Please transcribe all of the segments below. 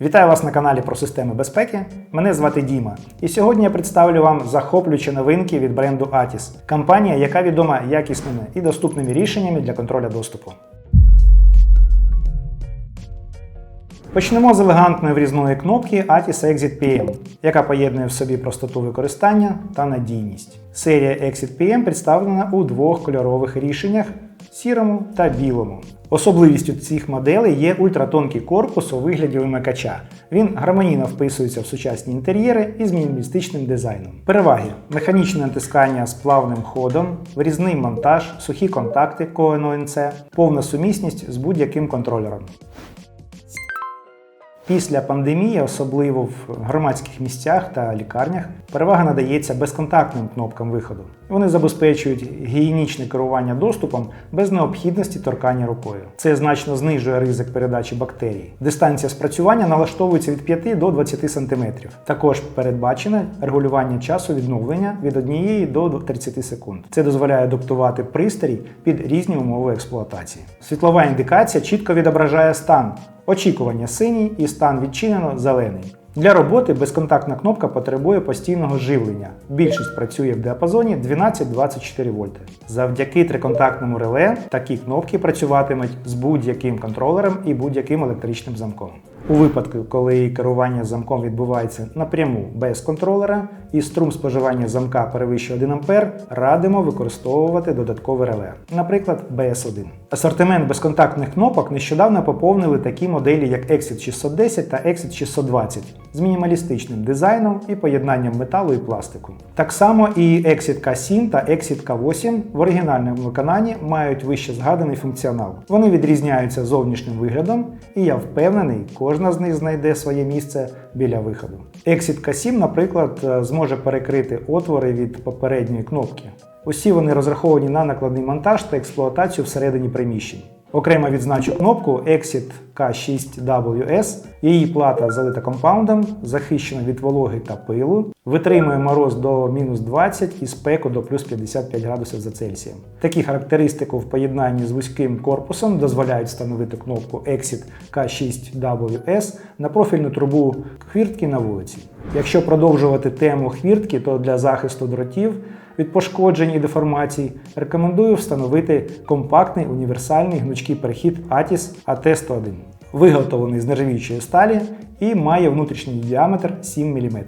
Вітаю вас на каналі про системи безпеки. Мене звати Діма. І сьогодні я представлю вам захоплюючі новинки від бренду Atis, компанія, яка відома якісними і доступними рішеннями для контролю доступу. Почнемо з елегантної врізної кнопки Atis Exit PM, яка поєднує в собі простоту використання та надійність. Серія Exit PM представлена у двох кольорових рішеннях сірому та білому. Особливістю цих моделей є ультратонкий корпус у вигляді вимикача. Він гармонійно вписується в сучасні інтер'єри із мінімалістичним дизайном. Переваги: механічне натискання з плавним ходом, врізний монтаж, сухі контакти CONONC, повна сумісність з будь-яким контролером. Після пандемії, особливо в громадських місцях та лікарнях, перевага надається безконтактним кнопкам виходу. Вони забезпечують гігієнічне керування доступом без необхідності торкання рукою. Це значно знижує ризик передачі бактерій. Дистанція спрацювання налаштовується від 5 до 20 см. Також передбачене регулювання часу відновлення від 1 до 30 секунд. Це дозволяє адаптувати пристрій під різні умови експлуатації. Світлова індикація чітко відображає стан. Очікування синій і стан відчинено зелений. Для роботи безконтактна кнопка потребує постійного живлення. Більшість працює в діапазоні 12-24 вольти. Завдяки триконтактному реле такі кнопки працюватимуть з будь-яким контролером і будь-яким електричним замком. У випадку, коли керування замком відбувається напряму без контролера і струм споживання замка перевищує 1 А, радимо використовувати додаткове реле, наприклад, BS1. Асортимент безконтактних кнопок нещодавно поповнили такі моделі, як Exit 610 та Exit 620 з мінімалістичним дизайном і поєднанням металу і пластику. Так само і Exit K7 та Exit K8 в оригінальному виконанні мають вище згаданий функціонал. Вони відрізняються зовнішнім виглядом, і я впевнений, кожна з них знайде своє місце біля виходу. Exit K7, наприклад, зможе перекрити отвори від попередньої кнопки. Усі вони розраховані на накладний монтаж та експлуатацію всередині приміщень. Окремо відзначу кнопку Exit K6WS. Її плата залита компаундом, захищена від вологи та пилу, витримує мороз до мінус 20 і спеку до плюс 55 градусів за Цельсієм. Такі характеристики в поєднанні з вузьким корпусом дозволяють встановити кнопку Exit K6WS на профільну трубу хвіртки на вулиці. Якщо продовжувати тему хвіртки, то для захисту дротів від пошкоджень і деформацій, рекомендую встановити компактний універсальний гнучкий перехід ATIS AT101, виготовлений з нержавіючої сталі і має внутрішній діаметр 7 мм.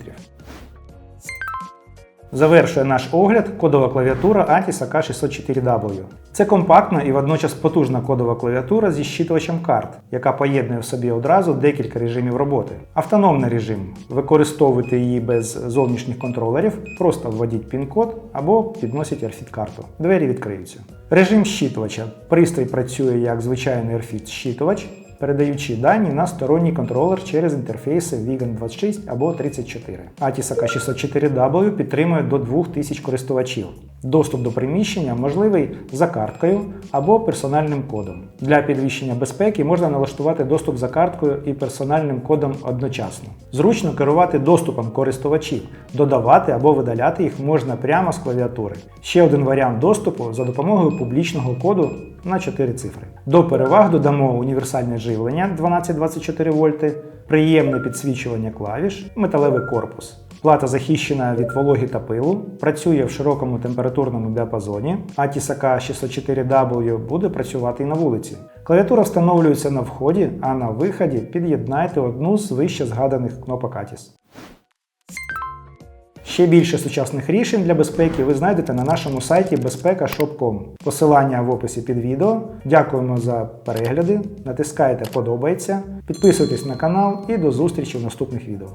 Завершує наш огляд кодова клавіатура ATIS AK604W. Це компактна і водночас потужна кодова клавіатура зі щитувачем карт, яка поєднує в собі одразу декілька режимів роботи. Автономний режим. Використовуйте її без зовнішніх контролерів, просто вводіть пін-код або підносіть RFID карту. Двері відкриються. Режим щитувача. Пристрій працює як звичайний RFID щитувач передаючи дані на сторонній контролер через інтерфейси Wigan 26 або 34. ATIS AK604W підтримує до 2000 користувачів. Доступ до приміщення можливий за карткою або персональним кодом. Для підвищення безпеки можна налаштувати доступ за карткою і персональним кодом одночасно. Зручно керувати доступом користувачів, додавати або видаляти їх можна прямо з клавіатури. Ще один варіант доступу за допомогою публічного коду на 4 цифри. До переваг додамо універсальне живлення 12-24 вольти, приємне підсвічування клавіш, металевий корпус. Плата захищена від вологи та пилу, працює в широкому температурному діапазоні, ATIS AK604W буде працювати і на вулиці. Клавіатура встановлюється на вході, а на виході під'єднайте одну з вище згаданих кнопок ATIS. Ще більше сучасних рішень для безпеки ви знайдете на нашому сайті безпека.shop.com. Посилання в описі під відео. Дякуємо за перегляди. Натискайте подобається, підписуйтесь на канал і до зустрічі в наступних відео.